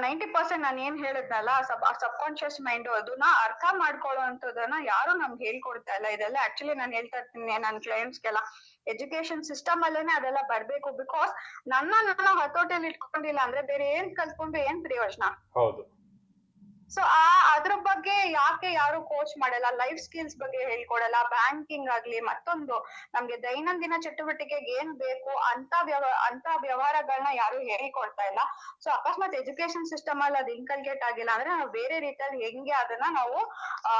Ninety percent ನಾನು ಏನ್ ಹೇಳಿದ್ನಲ್ಲ ಸಬ್ ಸಬ್ ಕಾನ್ಶಿಯಸ್ ಮೈಂಡ್ ಅದನ್ನ ಅರ್ಥ ಮಾಡ್ಕೊಳ್ಳೋಂಥದ್ದನ್ನ ಯಾರು ನಮ್ಗೆ ಹೇಳ್ಕೊಡ್ತಾ ಇಲ್ಲ. ಇದೆಲ್ಲ ಆಕ್ಚುಲಿ ನಾನು ಹೇಳ್ತಾ ಇರ್ತೀನಿ ನನ್ನ ಕ್ಲೈಂಟ್ಸ್ಗೆಲ್ಲ ಎಜುಕೇಶನ್ ಸಿಸ್ಟಮ್ ಅಲ್ಲೇನೆ ಅದೆಲ್ಲ ಬರ್ಬೇಕು ಬಿಕಾಸ್ ನನ್ನ ನಾನು ಇಟ್ಕೊಂಡಿಲ್ಲ ಅಂದ್ರೆ ಬೇರೆ ಏನ್ ಕಲ್ತ್ಕೊಂಡು ಏನ್ ಪ್ರಯೋಜನ? ಹೌದು. ಸೊ ಆ ಅದ್ರ ಬಗ್ಗೆ ಯಾಕೆ ಯಾರು ಕೋಚ್ ಮಾಡಲ್ಲ? ಲೈಫ್ ಸ್ಕಿಲ್ಸ್ ಬಗ್ಗೆ ಹೇಳ್ಕೊಡಲ್ಲ? ಬ್ಯಾಂಕಿಂಗ್ ಆಗ್ಲಿ ಮತ್ತೊಂದು ನಮ್ಗೆ ದೈನಂದಿನ ಚಟುವಟಿಕೆಗೆ ಏನ್ ಬೇಕು ಅಂತ ವ್ಯವ, ಅಂತ ವ್ಯವಹಾರಗಳನ್ನ ಯಾರು ಹೇಳ್ಕೊಡ್ತಾ ಇಲ್ಲ. ಸೊ ಅಕಸ್ಮಾತ್ ಎಜುಕೇಶನ್ ಸಿಸ್ಟಮ್ ಅಲ್ಲಿ ಅದು ಇನ್ಕಲ್ಗೇಟ್ ಆಗಿಲ್ಲ ಅಂದ್ರೆ ನಾವು ಬೇರೆ ರೀತಿಯಲ್ಲಿ ಹೆಂಗೆ ಅದನ್ನ ನಾವು, ಆ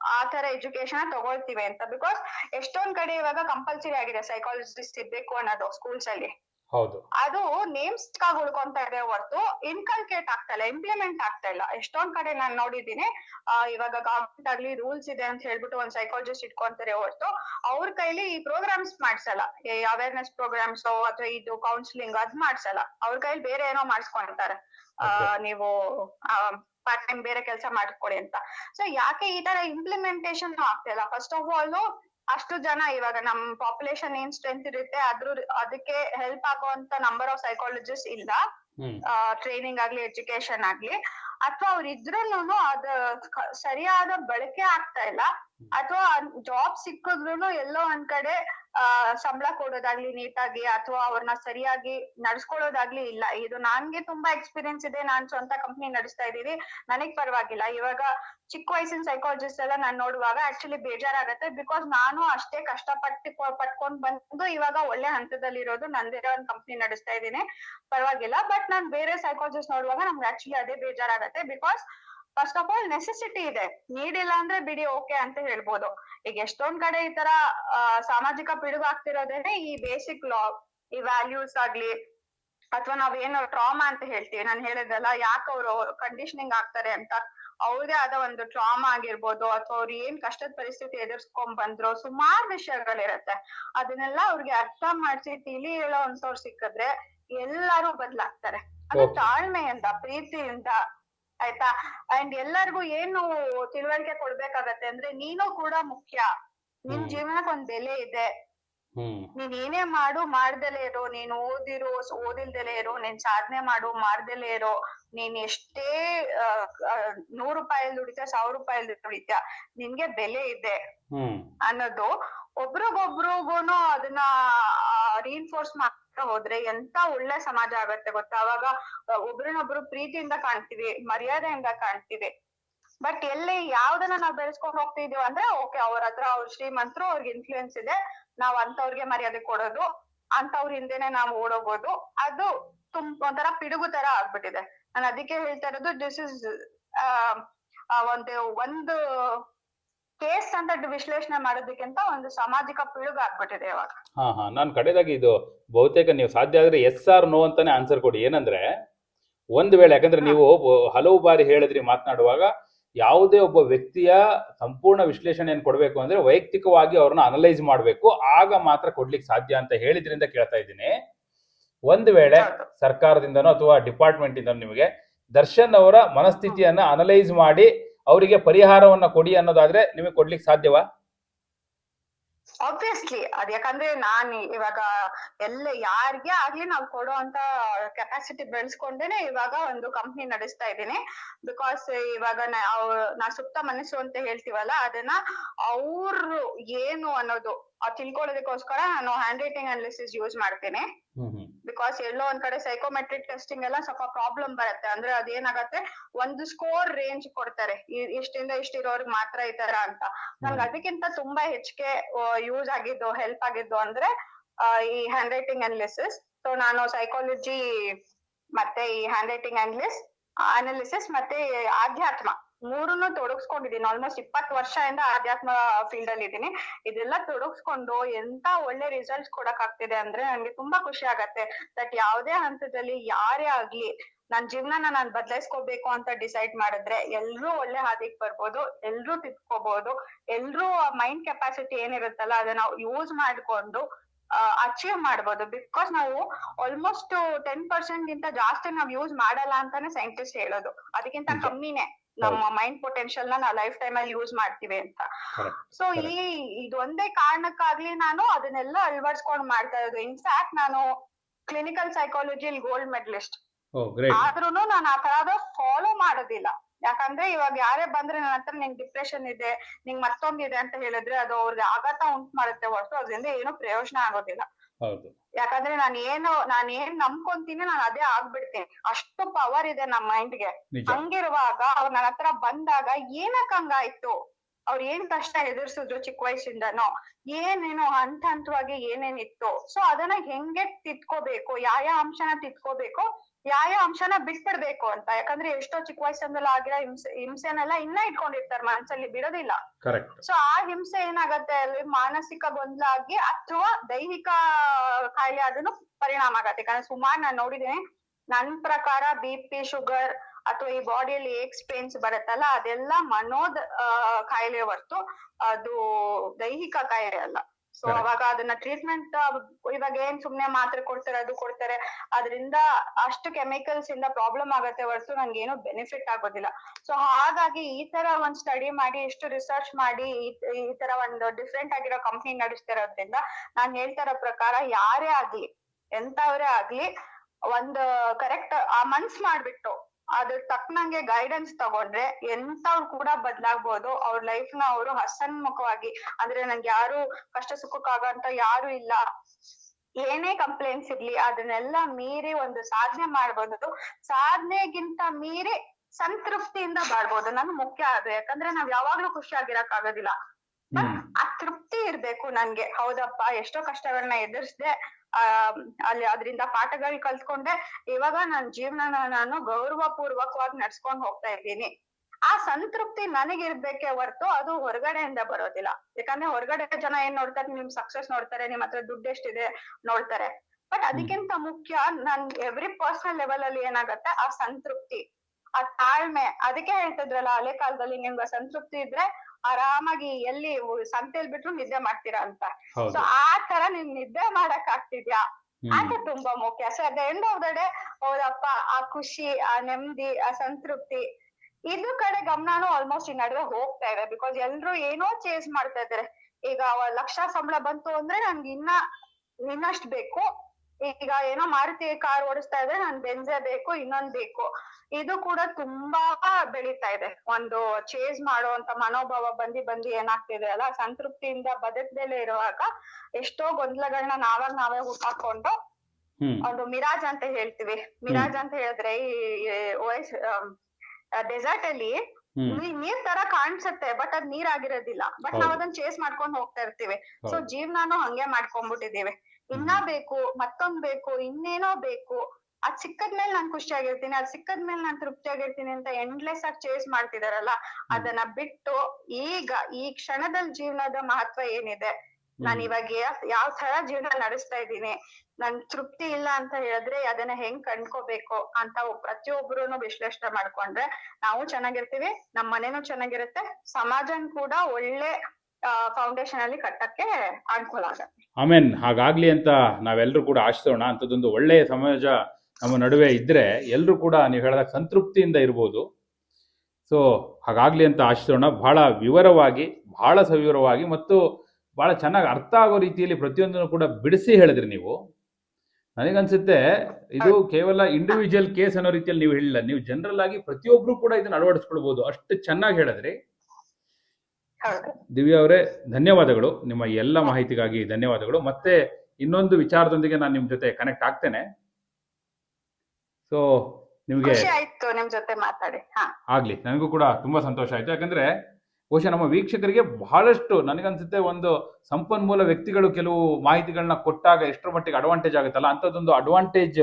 ಆ ತರ ಎಜುಕೇಶನ್ ತಗೊಳ್ತೀವಿ ಅಂತ. ಬಿಕಾಸ್ ಎಷ್ಟೊಂದ್ ಕಡೆ ಇವಾಗ ಕಂಪಲ್ಸರಿ ಆಗಿದೆ ಸೈಕಾಲಜಿಸ್ಟ್ ಇರ್ಬೇಕು ಅನ್ನೋದು ಸ್ಕೂಲ್ಸ್ ಅಲ್ಲಿ. ಹೌದು. ಅದು ನೇಮ್ಸ್ ಆಗಿ ಉಳ್ಕೊಂತ ಇದೆ ಹೊರತು ಇನ್ಕಲ್ಕೇಟ್ ಆಗ್ತಾ ಇಲ್ಲ ಇಂಪ್ಲಿಮೆಂಟ್ ಆಗ್ತಾ ಇಲ್ಲ. ಎಷ್ಟೊಂದ್ ಕಡೆ ನಾನ್ ನೋಡಿದ್ದೀನಿ ಇವಾಗ ಗವರ್ಮೆಂಟ್ ಆಗ್ಲಿ ರೂಲ್ಸ್ ಇದೆ ಅಂತ ಹೇಳ್ಬಿಟ್ಟು ಒಂದ್ ಸೈಕಾಲಜಿಸ್ಟ್ ಇಟ್ಕೊಂತಾರೆ ಹೊರತು ಅವ್ರ ಕೈಲಿ ಈ ಪ್ರೋಗ್ರಾಮ್ಸ್ ಮಾಡ್ಸಲ್ಲ. ಈ ಅವೇರ್ನೆಸ್ ಪ್ರೋಗ್ರಾಮ್ಸ್ ಅಥವಾ ಇದು ಕೌನ್ಸಿಲಿಂಗ್ ಅದ್ ಮಾಡ್ಸಲ್ಲ. ಅವ್ರ ಕೈಲಿ ಬೇರೆ ಏನೋ ಮಾಡ್ಸ್ಕೊಂತಾರೆ. ನೀವು ಪಾರ್ಟ್ ಟೈಮ್ ಬೇರೆ ಕೆಲಸ ಮಾಡ್ಕೊಡಿ ಅಂತ. ಸೊ ಯಾಕೆ ಈ ತರ ಇಂಪ್ಲಿಮೆಂಟೇಶನ್ ಆಗ್ತಾ ಇಲ್ಲ? ಫಸ್ಟ್ ಆಫ್ ಆಲ್ ಅಷ್ಟು ಜನ ಇವಾಗ ನಮ್ ಪಾಪ್ಯುಲೇಷನ್ ಏನ್ ಸ್ಟ್ರೆಂತ್ ಇರುತ್ತೆ ಅದ್ರ ಅದಕ್ಕೆ ಹೆಲ್ಪ್ ಆಗುವಂತ ನಂಬರ್ ಆಫ್ ಸೈಕಾಲಜಿಸ್ಟ್ ಇಲ್ಲ. ಟ್ರೈನಿಂಗ್ ಆಗ್ಲಿ ಎಜುಕೇಶನ್ ಆಗ್ಲಿ. ಅಥವಾ ಅವ್ರ ಇದ್ರೂನು ಅದ ಸರಿಯಾದ ಬಳಕೆ ಆಗ್ತಾ ಇಲ್ಲ. ಅಥವಾ ಜಾಬ್ ಸಿಕ್ಕಿದ್ರು ಎಲ್ಲೋ ಒಂದ್ ಕಡೆ ಆ, ಸಂಬಳ ಕೊಡೋದಾಗ್ಲಿ ನೀಟಾಗಿ ಅಥವಾ ಅವ್ರನ್ನ ಸರಿಯಾಗಿ ನಡ್ಸ್ಕೊಳ್ಳೋದಾಗ್ಲಿ ಇಲ್ಲ. ಇದು ನನ್ಗೆ ತುಂಬಾ ಎಕ್ಸ್ಪೀರಿಯನ್ಸ್ ಇದೆ. ನಾನ್ ಸ್ವಂತ ಕಂಪ್ನಿ ನಡೆಸ್ತಾ ಇದೀನಿ ನನಗ್ ಪರವಾಗಿಲ್ಲ. ಇವಾಗ ಚಿಕ್ಕ ವಯಸ್ಸಿನ ಸೈಕಾಲಜಿಸ್ಟ್ ಎಲ್ಲ ನಾನ್ ನೋಡುವಾಗ ಆಕ್ಚುಲಿ ಬೇಜಾರಾಗತ್ತೆ ಬಿಕಾಸ್ ನಾನು ಅಷ್ಟೇ ಕಷ್ಟಪಟ್ಟು ಪಟ್ಕೊಂಡ್ ಬಂದು ಇವಾಗ ಒಳ್ಳೆ ಹಂತದಲ್ಲಿ ಇರೋದು ನಂದೇ ಒಂದ್ ಕಂಪ್ನಿ ನಡೆಸ್ತಾ ಇದ್ದೀನಿ. ಪರವಾಗಿಲ್ಲ. ಬಟ್ ನಾನ್ ಬೇರೆ ಸೈಕಾಲಜಿಸ್ಟ್ ನೋಡುವಾಗ ನಮ್ಗೆ ಆಕ್ಚುಲಿ ಅದೇ ಬೇಜಾರಾಗತ್ತೆ because first of all necessity ಇದೆ. ನೀಡಿಲ್ಲ ಅಂದ್ರೆ ಬಿಡಿ ಓಕೆ ಅಂತ ಹೇಳ್ಬೋದು. ಈಗ ಎಷ್ಟೊಂದ್ ಕಡೆ ಈ ತರ ಆ, ಸಾಮಾಜಿಕ ಪಿಡುಗು ಆಗ್ತಿರೋದೇನೆ ಈ ಬೇಸಿಕ್ ಲಾ ಈ ವ್ಯಾಲ್ಯೂಸ್ ಆಗ್ಲಿ ಅಥವಾ ನಾವೇನು ಟ್ರಾಮಾ ಅಂತ ಹೇಳ್ತೀವಿ. ನಾನು ಹೇಳಿದ್ರಲ್ಲ ಯಾಕೆ ಅವರು ಕಂಡೀಷನಿಂಗ್ ಆಗ್ತಾರೆ ಅಂತ. ಅವ್ರದೇ ಆದ ಒಂದು ಟ್ರಾಮಾ ಆಗಿರ್ಬೋದು ಅಥವಾ ಅವ್ರು ಏನ್ ಕಷ್ಟದ ಪರಿಸ್ಥಿತಿ ಎದುರಿಸ್ಕೊಂಡ್ ಬಂದ್ರು ಸುಮಾರು ವಿಷಯಗಳಿರತ್ತೆ. ಅದನ್ನೆಲ್ಲ ಅವ್ರಿಗೆ ಅರ್ಥ ಮಾಡ್ಸಿ ತಿಳಿ ಹೇಳೋ ಅಂತವ್ರು ಸಿಕ್ಕಿದ್ರೆ ಎಲ್ಲಾರು ಬದ್ಲಾಗ್ತಾರೆ. ಅದು. ತಾಳ್ಮೆಯಿಂದ ಪ್ರೀತಿಯಿಂದ ಆಯ್ತಾ? ಅಂಡ್ ಎಲ್ಲರಿಗೂ ಏನು ತಿಳುವಳಿಕೆ ಕೊಡ್ಬೇಕಾಗತ್ತೆ ಅಂದ್ರೆ ನೀನು ಕೂಡ ಮುಖ್ಯ. ನಿನ್. ಜೀವನಕ್ಕೆ ಒಂದ್ ಬೆಲೆ ಇದೆ. ನೀನ್ ಏನೇ ಮಾಡು ಮಾಡ್ದಲೇ ಇರೋ. ನೀನ್ ಓದಿರೋ ಓದಿಲ್ದಲೇ ಇರು. ನೀನ್ ಸಾಧನೆ ಮಾಡು ಮಾಡ್ದಲೇ ಇರೋ. ನೀನ್ ಎಷ್ಟೇ ನೂರು ರೂಪಾಯಿ ದುಡಿತ ಸಾವಿರ ರೂಪಾಯಿ ದುಡಿತ ನಿನ್ಗೆ ಬೆಲೆ ಇದೆ. ಅನ್ನೋದು ಒಬ್ರಿಗೊಬ್ರಿಗೂನು ಅದನ್ನ ರೀನ್ಫೋರ್ಸ್ ಮಾಡ್ತಾ ಹೋದ್ರೆ ಎಂತ ಒಳ್ಳೆ ಸಮಾಜ ಆಗತ್ತೆ ಗೊತ್ತಾ? ಅವಾಗ ಒಬ್ರನ್ನೊಬ್ರು ಪ್ರೀತಿಯಿಂದ ಕಾಣ್ತೀವಿ, ಮರ್ಯಾದೆಯಿಂದ ಕಾಣ್ತೀವಿ. ಬಟ್ ಎಲ್ಲಿ ಯಾವ್ದನ್ನ ನಾವ್ ಬೆಳೆಸ್ಕೊಂಡ್ ಹೋಗ್ತಿದೀವಿ ಅಂದ್ರೆ ಓಕೆ ಅವ್ರ ಹತ್ರ ಅವ್ರ ಶ್ರೀಮಂತರು, ಅವ್ರಿಗೆ ಇನ್ಫ್ಲೂಯೆನ್ಸ್ ಇದೆ, ನಾವ್ ಅಂತವ್ರಿಗೆ ಮರ್ಯಾದೆ ಕೊಡೋದು, ಅಂತವ್ರ ಹಿಂದೆನೆ ನಾವು ಓಡೋಗೋದು, ಅದು ತುಂಬ ಒಂಥರ ಪಿಡುಗು ತರ ಆಗ್ಬಿಟ್ಟಿದೆ. ನಾನು ಅದಕ್ಕೆ ಹೇಳ್ತಾ ಇರೋದು ದಿಸ್ ಇಸ್ ಒಂದು ಒಂದು ಕೇಸ್ ಅಂತ ವಿಶ್ಲೇಷಣೆ ಮಾಡೋದಕ್ಕಿಂತ ಒಂದು ಸಾಮಾಜಿಕ ಪಿಡುಗು ಆಗ್ಬಿಟ್ಟಿದೆ ಇವಾಗ. ಹಾ ಹಾ ನಾನು ಕಡೆದಾಗಿ ಇದು ಬಹುತೇಕ ನೀವು ಸಾಧ್ಯ ಆದ್ರೆ ಎಸ್ ಆರ್ ನೋ ಅಂತಾನೆ ಆನ್ಸರ್ ಕೊಡಿ. ಏನಂದ್ರೆ ಒಂದ್ ವೇಳೆ ಯಾಕಂದ್ರೆ ನೀವು ಹಲವು ಬಾರಿ ಹೇಳಿದ್ರಿ ಮಾತನಾಡುವಾಗ ಯಾವುದೇ ಒಬ್ಬ ವ್ಯಕ್ತಿಯ ಸಂಪೂರ್ಣ ವಿಶ್ಲೇಷಣೆಯನ್ನು ಕೊಡಬೇಕು ಅಂದ್ರೆ ವೈಯಕ್ತಿಕವಾಗಿ ಅವ್ರನ್ನ ಅನಲೈಸ್ ಮಾಡಬೇಕು. ಆಗ ಮಾತ್ರ ಕೊಡ್ಲಿಕ್ಕೆ ಸಾಧ್ಯ ಅಂತ ಹೇಳಿದ್ರಿಂದ ಕೇಳ್ತಾ ಇದ್ದೀನಿ. ಒಂದ್ ವೇಳೆ. ಸರ್ಕಾರದಿಂದನೋ ಅಥವಾ ಡಿಪಾರ್ಟ್ಮೆಂಟ್ ಇಂದನೋ ನಿಮಗೆ ದರ್ಶನ್ ಅವರ ಮನಸ್ಥಿತಿಯನ್ನ ಅನಲೈಸ್ ಮಾಡಿ ಅವರಿಗೆ ಪರಿಹಾರವನ್ನ ಕೊಡಿ ಅನ್ನೋದಾದ್ರೆ ನಿಮಗೆ ಕೊಡ್ಲಿಕ್ಕೆ ಸಾಧ್ಯವಾ? ಆಬ್ವಿಯಸ್ಲಿ ಅದ್ ಯಾಕಂದ್ರೆ ನಾನ್ ಇವಾಗ ಎಲ್ಲ ಯಾರಿಗೆ ಆಗ್ಲಿ ನಾವ್ ಕೊಡೋ ಅಂತ ಕೆಪಾಸಿಟಿ ಬೆಳೆಸ್ಕೊಂಡೇನೆ ಇವಾಗ ಒಂದು ಕಂಪ್ನಿ ನಡೆಸ್ತಾ ಇದ್ದೀನಿ. ಬಿಕಾಸ್ ಇವಾಗ ನಾ ಸುಪ್ತ ಮನಸ್ಸು ಅಂತ ಹೇಳ್ತೀವಲ್ಲ ಅದನ್ನ ಅವ್ರು ಏನು ಅನ್ನೋದು ತಿಳ್ಕೊಳ್ಳೋದಕ್ಕೋಸ್ಕರ ನಾನು ಹ್ಯಾಂಡ್ ರೈಟಿಂಗ್ ಅನಾಲಿಸಿಸ್ ಯೂಸ್ ಮಾಡ್ತೇನೆ ಬಿಕಾಸ್ ಎಲ್ಲೋ ಒಂದ್ ಕಡೆ ಸೈಕೋಮೆಟ್ರಿಕ್ ಟೆಸ್ಟಿಂಗ್ ಎಲ್ಲ ಸ್ವಲ್ಪ ಪ್ರಾಬ್ಲಮ್ ಬರುತ್ತೆ. ಅಂದ್ರೆ ಅದೇನಾಗತ್ತೆ? ಒಂದು ಸ್ಕೋರ್ ರೇಂಜ್ ಕೊಡ್ತಾರೆ. ಇಷ್ಟಿಂದ ಇಷ್ಟಿರೋರ್ಗ್ ಮಾತ್ರ ಈ ತರ ಅಂತ. ನಮ್ಗೆ ಅದಕ್ಕಿಂತ ತುಂಬಾ ಹೆಚ್ಚಿಗೆ ಯೂಸ್ ಆಗಿದ್ದು ಹೆಲ್ಪ್ ಆಗಿದ್ದು ಅಂದ್ರೆ ಈ ಹ್ಯಾಂಡ್ ರೈಟಿಂಗ್ ಅನಾಲಿಸಿಸ್ ಸೊ ನಾನು ಸೈಕಾಲಜಿ ಮತ್ತೆ ಈ ಹ್ಯಾಂಡ್ ರೈಟಿಂಗ್ ಅನಾಲಿಸ್ ಅನಾಲಿಸಿಸ್ ಮತ್ತೆ ಆಧ್ಯಾತ್ಮ. ಮೂರನ್ನು ತೊಡಗಿಸ್ಕೊಂಡಿದ್ದೀನಿ. ಆಲ್ಮೋಸ್ಟ್ ಇಪ್ಪತ್ತು ವರ್ಷದಿಂದ ಆಧ್ಯಾತ್ಮ ಫೀಲ್ಡ್ ಅಲ್ಲಿ ಇದ್ದೀನಿ. ಇದೆಲ್ಲ ತೊಡಗಿಸ್ಕೊಂಡು ಎಂತ ಒಳ್ಳೆ ರಿಸಲ್ಟ್ಸ್ ಕೊಡಕ್ ಆಗ್ತಿದೆ ಅಂದ್ರೆ ನನ್ಗೆ ತುಂಬಾ ಖುಷಿ ಆಗತ್ತೆ. ದಟ್ ಯಾವ್ದೇ ಹಂತದಲ್ಲಿ ಯಾರೇ ಆಗ್ಲಿ ನನ್ ಜೀವನನ ನಾನ್ ಬದಲಾಯಿಸ್ಕೋಬೇಕು ಅಂತ ಡಿಸೈಡ್ ಮಾಡಿದ್ರೆ ಎಲ್ರೂ ಒಳ್ಳೆ ಹಾದಿಗೆ ಬರ್ಬೋದು ಎಲ್ರೂ ತಿದ್ಕೋಬಹುದು ಎಲ್ರೂ ಮೈಂಡ್ ಕೆಪಾಸಿಟಿ ಏನಿರುತ್ತಲ್ಲ ಅದನ್ನ ಯೂಸ್ ಮಾಡ್ಕೊಂಡು ಅಚೀವ್ ಮಾಡ್ಬೋದು. ಬಿಕಾಸ್ ನಾವು ಆಲ್ಮೋಸ್ಟ್ ಟೆನ್ ಪರ್ಸೆಂಟ್ ಗಿಂತ ಜಾಸ್ತಿ ನಾವ್ ಯೂಸ್ ಮಾಡಲ್ಲ ಅಂತಾನೆ ಸೈಂಟಿಸ್ಟ್ ಹೇಳೋದು. ಅದಕ್ಕಿಂತ. ಕಮ್ಮಿನೇ. ನಮ್ಮ ಮೈಂಡ್ ಪೊಟೆನ್ಶಿಯಲ್ನ ನಾವು ಲೈಫ್ ಟೈಮ್ ಅಲ್ಲಿ ಯೂಸ್ ಮಾಡ್ತೀವಿ ಅಂತ. ಸೊ ಈ ಇದೊಂದೇ ಕಾರಣಕ್ಕಾಗ್ಲಿ ನಾನು ಅದನ್ನೆಲ್ಲ ಅಳವಡಿಸ್ಕೊಂಡು ಮಾಡ್ತಾ ಇರೋದು. ಇನ್ಫ್ಯಾಕ್ಟ್ ನಾನು ಕ್ಲಿನಿಕಲ್ ಸೈಕಾಲಜಿ ಗೋಲ್ಡ್ ಮೆಡಲಿಸ್ಟ್ ಆದ್ರೂ ನಾನು ಆ ತರದ ಫಾಲೋ ಮಾಡೋದಿಲ್ಲ. ಯಾಕಂದ್ರೆ ಇವಾಗ ಯಾರೇ ಬಂದ್ರೆ ನನ್ನ ಹತ್ರ ನಿಂಗ್ ಡಿಪ್ರೆಷನ್ ಇದೆ ನಿಂಗ್ ಮತ್ತೊಂದಿದೆ ಅಂತ ಹೇಳಿದ್ರೆ ಅದು ಅವ್ರಿಗೆ ಆಘಾತ ಉಂಟು ಮಾಡುತ್ತೆ ಹೊರತು ಅದರಿಂದ ಏನು ಪ್ರಯೋಜನ ಆಗೋದಿಲ್ಲ. ಹೌದು. ಯಾಕಂದ್ರೆ ನಾನು ಏನು ನಾನು ಏನ್ ನಂಬ್ಕೊಂತೀನಿ ನಾನು ಅದೇ ಆಗ್ಬಿಡ್ತೀನಿ. ಅಷ್ಟು ಪವರ್ ಇದೆ ನಮ್ಮ ಮೈಂಡ್ಗೆ ಗೆ. ಹಂಗಿರುವಾಗ ಅವ್ರು ನನ್ನ ಹತ್ರ ಬಂದಾಗ ಏನಕ್ ಹಂಗಾಯ್ತು ಅವ್ರು ಏನ್ ಕಷ್ಟ ಎದುರಿಸಿದ್ರು ಚಿಕ್ಕ ವಯಸ್ಸಿಂದನೋ ಏನೇನು ಹಂತ ಹಂತವಾಗಿ ಏನೇನಿತ್ತು ಸೊ ಅದನ್ನ ಹೆಂಗೆ ತಿದ್ಕೋಬೇಕು ಯಾವ ಯಾವ ಅಂಶನ ತಿದ್ಕೋಬೇಕು ಯಾವ ಯಾವ ಅಂಶನ ಬಿಟ್ಬಿಡ್ಬೇಕು ಅಂತ. ಯಾಕಂದ್ರೆ ಎಷ್ಟೋ ಚಿಕ್ಕ ವಯಸ್ಸಿಂದೆಲ್ಲ ಆಗಿರೋ ಹಿಂಸೆ ಹಿಂಸೆನೆಲ್ಲ ಇನ್ನ ಇಟ್ಕೊಂಡಿರ್ತಾರೆ ಮನ್ಸಲ್ಲಿ ಬಿಡೋದಿಲ್ಲ. ಸೊ ಆ ಹಿಂಸೆ ಏನಾಗತ್ತೆ ಅಲ್ಲಿ ಮಾನಸಿಕ ಗೊಂದಲ ಆಗಿ ಅಥವಾ ದೈಹಿಕ ಕಾಯಿಲೆ ಅದನ್ನು ಪರಿಣಾಮ ಆಗತ್ತೆ. ಯಾಕಂದ್ರೆ ಸುಮಾರು ನಾನು ನೋಡಿದೀನಿ ನನ್ ಪ್ರಕಾರ ಬಿ ಪಿ ಶುಗರ್ ಅಥವಾ ಈ ಬಾಡಿಯಲ್ಲಿ ಏಕ್ಸ್ ಪೇನ್ಸ್ ಬರುತ್ತಲ್ಲ ಅದೆಲ್ಲ ಮನೋದ್ ಕಾಯಿಲೆ ಹೊರ್ತು ಅದು ದೈಹಿಕ ಕಾಯಿಲೆ ಅಲ್ಲ. ಸೊ ಅವಾಗ ಅದನ್ನ ಟ್ರೀಟ್ಮೆಂಟ್ ಇವಾಗ ಏನ್ ಸುಮ್ನೆ ಮಾತ್ರೆ ಕೊಡ್ತಾರೆ ಅದು ಕೊಡ್ತಾರೆ ಅದರಿಂದ ಅಷ್ಟು ಕೆಮಿಕಲ್ಸ್ ಇಂದ ಪ್ರಾಬ್ಲಮ್ ಆಗತ್ತೆ ಹೊರತು ನನ್ಗೆ ಏನು ಬೆನಿಫಿಟ್ ಆಗೋದಿಲ್ಲ. ಸೊ ಹಾಗಾಗಿ ಈ ತರ ಒಂದ್ ಸ್ಟಡಿ ಮಾಡಿ ಇಷ್ಟು ರಿಸರ್ಚ್ ಮಾಡಿ ಈ- ತರ ಒಂದು ಡಿಫ್ರೆಂಟ್ ಆಗಿರೋ ಕಂಪ್ನಿ ನಡೆಸ್ತಿರೋದ್ರಿಂದ ನಾನ್ ಹೇಳ್ತಾ ಇರೋ ಪ್ರಕಾರ ಯಾರೇ ಆಗ್ಲಿ ಎಂತವ್ರೇ ಆಗ್ಲಿ ಒಂದು ಕರೆಕ್ಟ್ ಆ ಮನ್ಸ್ ಮಾಡ್ಬಿಟ್ಟು ಅದ್ರ ತಕ್ಕನಂಗೆ ಗೈಡೆನ್ಸ್ ತಗೊಂಡ್ರೆ ಎಂತವ್ರು ಕೂಡ ಬದ್ಲಾಗ್ಬೋದು. ಅವ್ರ ಲೈಫ್ನ ಅವರು ಹಸನ್ಮುಖವಾಗಿ ಅಂದ್ರೆ ನಂಗೆ ಯಾರು ಕಷ್ಟ ಸುಖಕ್ಕಾಗಂತ ಯಾರು ಇಲ್ಲ. ಏನೇ ಕಂಪ್ಲೇಂಟ್ಸ್ ಇರ್ಲಿ ಅದನ್ನೆಲ್ಲ ಮೀರಿ ಒಂದು ಸಾಧನೆ ಮಾಡ್ಬೋದು ಸಾಧನೆಗಿಂತ ಮೀರಿ ಸಂತೃಪ್ತಿಯಿಂದ ಬಾಳ್ಬೋದು. ನನ್ ಮುಖ್ಯ ಅದು. ಯಾಕಂದ್ರೆ ನಾವ್ ಯಾವಾಗ್ಲೂ ಖುಷಿಯಾಗಿರಕ್ ಆಗೋದಿಲ್ಲ. ಆ ತೃಪ್ತಿ ಇರ್ಬೇಕು ನನ್ಗೆ. ಹೌದಪ್ಪ ಎಷ್ಟೋ ಕಷ್ಟಗಳನ್ನ ಎದುರಿಸ್ದೆ ಆ ಅಲ್ಲಿ ಅದರಿಂದ ಪಾಠಗಳು ಕಲ್ತ್ಕೊಂಡೆ. ಇವಾಗ ನನ್ ಜೀವನನ ನಾನು ಗೌರವ ಪೂರ್ವಕವಾಗಿ ನಡ್ಸ್ಕೊಂಡ್ ಹೋಗ್ತಾ ಇದ್ದೀನಿ. ಆ ಸಂತೃಪ್ತಿ ನನಗಿರ್ಬೇಕೆ ಹೊರ್ತು ಅದು ಹೊರಗಡೆಯಿಂದ ಬರೋದಿಲ್ಲ. ಯಾಕಂದ್ರೆ ಹೊರಗಡೆ ಜನ ಏನ್ ನೋಡ್ತಾರೆ, ನಿಮ್ ಸಕ್ಸಸ್ ನೋಡ್ತಾರೆ, ನಿಮ್ ಹತ್ರ ದುಡ್ಡು ಎಷ್ಟಿದೆ ನೋಡ್ತಾರೆ. ಬಟ್ ಅದಕ್ಕಿಂತ ಮುಖ್ಯ ನನ್ ಎವ್ರಿ ಪರ್ಸನಲ್ ಲೆವೆಲ್ ಅಲ್ಲಿ ಏನಾಗತ್ತೆ, ಆ ಸಂತೃಪ್ತಿ, ಆ ತಾಳ್ಮೆ. ಅದಕ್ಕೆ ಹೇಳ್ತಿದ್ರಲ್ಲ, ಹಳೆ ಕಾಲದಲ್ಲಿ ನಿಮ್ಗೆ ಸಂತೃಪ್ತಿ ಇದ್ರೆ ಆರಾಮಾಗಿ ಎಲ್ಲಿ ಸಂತೆಲ್ ಬಿಟ್ರು ನಿದ್ದೆ ಮಾಡ್ತೀರಾ ಅಂತ. ಸೊ ಆ ತರ ನೀನ್ ನಿದ್ದೆ ಮಾಡಕ್ ಆಗ್ತಿದ್ಯಾ? ಅದು ತುಂಬಾ ಮುಖ್ಯ. ಸೊ ಅದ ಎಂಡ್ ಆಫ್ ದ ಡೇ ಹೌದಪ್ಪ ಆ ಖುಷಿ ಆ ನೆಮ್ಮದಿ ಆ ಸಂತೃಪ್ತಿ ಇದ್ರ ಕಡೆ ಗಮನನೂ ಆಲ್ಮೋಸ್ಟ್ ಈ ನಡುವೆ ಹೋಗ್ತಾ ಇದೆ. ಬಿಕಾಸ್ ಎಲ್ರು ಏನೋ ಚೇಸ್ ಮಾಡ್ತಾ ಇದಾರೆ. ಈಗ ಲಕ್ಷ ಸಂಬಳ ಬಂತು ಅಂದ್ರೆ ನನ್ಗೆ ಇನ್ನ ಇನ್ನಷ್ಟು ಬೇಕು. ಈಗ ಏನೋ ಮಾರುತಿ ಕಾರ್ ಓಡಿಸ್ತಾ ಇದ್ರೆ ನನ್ ಬೆಂಜೆ ಬೇಕು ಇನ್ನೊಂದ್ ಬೇಕು. ಇದು ಕೂಡ ತುಂಬಾ ಬೆಳೀತಾ ಇದೆ. ಒಂದು ಚೇಸ್ ಮಾಡುವಂತ ಮನೋಭಾವ ಬಂದಿ ಬಂದಿ ಏನಾಗ್ತಿದೆ ಅಲ್ಲ? ಸಂತೃಪ್ತಿಯಿಂದ ಬದುಕ್ದಲೇ ಇರುವಾಗ ಎಷ್ಟೋ ಗೊಂದಲಗಳನ್ನ ನಾವಾಗ ನಾವೇ ಹುಟ್ಟಾಕೊಂಡು ಒಂದು ಮಿರಾಜ್ ಅಂತ ಹೇಳ್ತೀವಿ. ಮಿರಾಜ್ ಅಂತ ಹೇಳಿದ್ರೆ ಈ ವಯಸ್ ಡೆಸರ್ಟ್ ಅಲ್ಲಿ ನೀರ್ ತರ ಕಾಣಿಸುತ್ತೆ ಬಟ್ ಅದ್ ನೀರ್ ಆಗಿರೋದಿಲ್ಲ ಬಟ್ ನಾವ್. ಅದನ್ನ ಚೇಸ್ ಮಾಡ್ಕೊಂಡು ಹೋಗ್ತಾ ಇರ್ತೀವಿ. ಸೊ. ಜೀವನಾನು ಹಂಗೆ ಮಾಡ್ಕೊಂಡ್ಬಿಟ್ಟಿದೀವಿ ಇನ್ನ ಬೇಕು ಮತ್ತೊಂದ್ ಬೇಕು ಇನ್ನೇನೋ ಬೇಕು. ಅದ್ ಸಿಕ್ಕದ್ಮೇಲೆ ನಾನ್ ಖುಷಿಯಾಗಿರ್ತೀನಿ ಅದ್ ಸಿಕ್ಕದ್ಮೇಲೆ ನಾನ್ ತೃಪ್ತಿಯಾಗಿರ್ತೀನಿ ಅಂತ ಎಂಡ್ಲೆಸ್ ಆಗಿ ಚೇಸ್ ಮಾಡ್ತಿದಾರಲ್ಲ ಅದನ್ನ ಬಿಟ್ಟು ಈಗ ಈ ಕ್ಷಣದಲ್ಲಿ ಜೀವನದ ಮಹತ್ವ ಏನಿದೆ? ನಾನ್ ಇವಾಗ ಯಾವ ತರ ಜೀವನ ನಡೆಸ್ತಾ ಇದ್ದೀನಿ? ನನ್ ತೃಪ್ತಿ ಇಲ್ಲ ಅಂತ ಹೇಳಿದ್ರೆ ಅದನ್ನ ಹೆಂಗ್ ಕಂಡ್ಕೋಬೇಕು ಅಂತ ಪ್ರತಿಯೊಬ್ರು ವಿಶ್ಲೇಷಣೆ ಮಾಡ್ಕೊಂಡ್ರೆ ನಾವು ಚೆನ್ನಾಗಿರ್ತೀವಿ ನಮ್ ಮನೇನು ಚೆನ್ನಾಗಿರುತ್ತೆ ಸಮಾಜನ್ ಕೂಡ ಒಳ್ಳೆ ಫೌಂಡೇಶನ್ ಅಲ್ಲಿ ಕಟ್ಟಕ್ಕೆ ಅನುಕೂಲ ಆಗುತ್ತೆ. ಆಮೇನ್ ಹಾಗಾಗ್ಲಿ ಅಂತ ನಾವೆಲ್ಲರೂ ಕೂಡ ಆಶಿಸೋಣ ಅಂತದೊಂದು ಒಳ್ಳೆಯ ಸಮಾಜ ನಮ್ಮ ನಡುವೆ ಇದ್ರೆ ಎಲ್ಲರೂ ಕೂಡ ನೀವು ಹೇಳಿದ ಸಂತೃಪ್ತಿಯಿಂದ ಇರ್ಬೋದು. ಸೊ ಹಾಗಾಗ್ಲಿ ಅಂತ ಆಶಿಸೋಣ ಬಹಳ ವಿವರವಾಗಿ ಬಹಳ ಸವಿವರವಾಗಿ ಮತ್ತು ಬಹಳ ಚೆನ್ನಾಗಿ ಅರ್ಥ ಆಗೋ ರೀತಿಯಲ್ಲಿ ಪ್ರತಿಯೊಂದನ್ನು ಕೂಡ ಬಿಡಿಸಿ ಹೇಳಿದ್ರಿ ನೀವು. ನನಗನ್ಸುತ್ತೆ ಇದು ಕೇವಲ ಇಂಡಿವಿಜುವಲ್ ಕೇಸ್ ಅನ್ನೋ ರೀತಿಯಲ್ಲಿ ನೀವು ಹೇಳಿಲ್ಲ ನೀವು ಜನರಲ್ ಆಗಿ ಪ್ರತಿಯೊಬ್ರು ಕೂಡ ಇದನ್ನ ಅಳವಡಿಸ್ಕೊಳ್ಬಹುದು ಅಷ್ಟು ಚೆನ್ನಾಗಿ ಹೇಳಿದ್ರಿ. ದಿವ್ಯಾ ಅವರೇ ಧನ್ಯವಾದಗಳು. ನಿಮ್ಮ ಎಲ್ಲ ಮಾಹಿತಿಗಾಗಿ ಧನ್ಯವಾದಗಳು. ಮತ್ತೆ ಇನ್ನೊಂದು ವಿಚಾರದೊಂದಿಗೆ ನಾನು ನಿಮ್ಮ ಜೊತೆ ಕನೆಕ್ಟ್ ಆಗ್ತೇನೆ. ಸೊ ನಿಮಗೆ ನಿಮ್ ಆಗ್ಲಿ. ನನಗೂ ಕೂಡ ತುಂಬಾ ಸಂತೋಷ ಆಯ್ತು. ಯಾಕಂದ್ರೆ ಬಹುಶಃ ನಮ್ಮ ವೀಕ್ಷಕರಿಗೆ ಬಹಳಷ್ಟು ನನಗನ್ಸುತ್ತೆ ಒಂದು ಸಂಪನ್ಮೂಲ ವ್ಯಕ್ತಿಗಳು ಕೆಲವು ಮಾಹಿತಿಗಳನ್ನ ಕೊಟ್ಟಾಗ ಎಷ್ಟರ ಮಟ್ಟಿಗೆ ಅಡ್ವಾಂಟೇಜ್ ಆಗುತ್ತಲ್ಲ ಅಂಥದ್ದೊಂದು ಅಡ್ವಾಂಟೇಜ್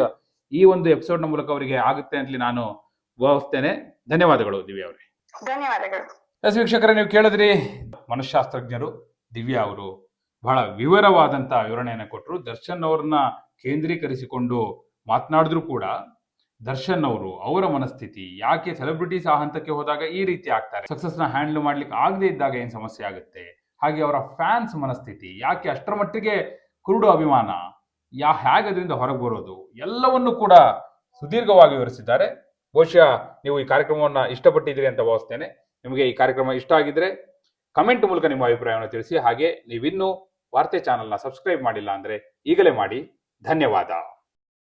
ಈ ಒಂದು ಎಪಿಸೋಡ್ನ ಮೂಲಕ ಅವರಿಗೆ ಆಗುತ್ತೆ ಅಂತಲಿ ನಾನು ಭಾವಿಸ್ತೇನೆ. ಧನ್ಯವಾದಗಳು ದಿವ್ಯಾ ಅವರೇ. ಧನ್ಯವಾದಗಳು. ಎಸ್ ವೀಕ್ಷಕರೇ, ನೀವು ಕೇಳಿದ್ರಿ, ಮನಃಶಾಸ್ತ್ರಜ್ಞರು ದಿವ್ಯಾ ಅವರು ಬಹಳ ವಿವರವಾದಂತಹ ವಿವರಣೆಯನ್ನು ಕೊಟ್ಟರು ದರ್ಶನ್ ಅವ್ರನ್ನ ಕೇಂದ್ರೀಕರಿಸಿಕೊಂಡು ಮಾತನಾಡಿದ್ರು ಕೂಡ ದರ್ಶನ್ ಅವರು ಅವರ ಮನಸ್ಥಿತಿ ಯಾಕೆ ಸೆಲೆಬ್ರಿಟೀಸ್ ಆ ಹಂತಕ್ಕೆ ಹೋದಾಗ ಈ ರೀತಿ ಆಗ್ತಾರೆ? ಸಕ್ಸಸ್ನ ಹ್ಯಾಂಡಲ್ ಮಾಡ್ಲಿಕ್ಕೆ ಆಗದೆ ಇದ್ದಾಗ ಏನ್ ಸಮಸ್ಯೆ ಆಗುತ್ತೆ? ಹಾಗೆ ಅವರ ಫ್ಯಾನ್ಸ್ ಮನಸ್ಥಿತಿ ಯಾಕೆ ಅಷ್ಟರ ಮಟ್ಟಿಗೆ ಕುರುಡು ಅಭಿಮಾನ ಯಾ ಹೇಗೆ ಅದರಿಂದ ಹೊರಗೆ ಬರೋದು ಎಲ್ಲವನ್ನು ಕೂಡ ಸುದೀರ್ಘವಾಗಿ ವಿವರಿಸಿದ್ದಾರೆ. ಬಹುಶಃ ನೀವು ಈ ಕಾರ್ಯಕ್ರಮವನ್ನು ಇಷ್ಟಪಟ್ಟಿದ್ದೀರಿ ಅಂತ ಭಾವಿಸ್ತೇನೆ. ನಿಮಗೆ ಈ ಕಾರ್ಯಕ್ರಮ ಇಷ್ಟ ಆಗಿದ್ರೆ ಕಮೆಂಟ್ ಮೂಲಕ ನಿಮ್ಮ ಅಭಿಪ್ರಾಯವನ್ನು ತಿಳಿಸಿ. ಹಾಗೆ ನೀವಿನ್ನೂ ವಾರ್ತೆ ಚಾನಲ್ನ ಸಬ್ಸ್ಕ್ರೈಬ್ ಮಾಡಿಲ್ಲ ಅಂದ್ರೆ ಈಗಲೇ ಮಾಡಿ. ಧನ್ಯವಾದ.